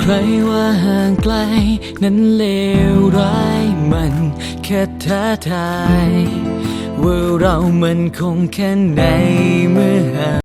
ใครว่าห่างไกล นั้นเลวร้ายมันแค่ท้าทาย ว่าเรามันคงแค่ไหนเมื่อห่าง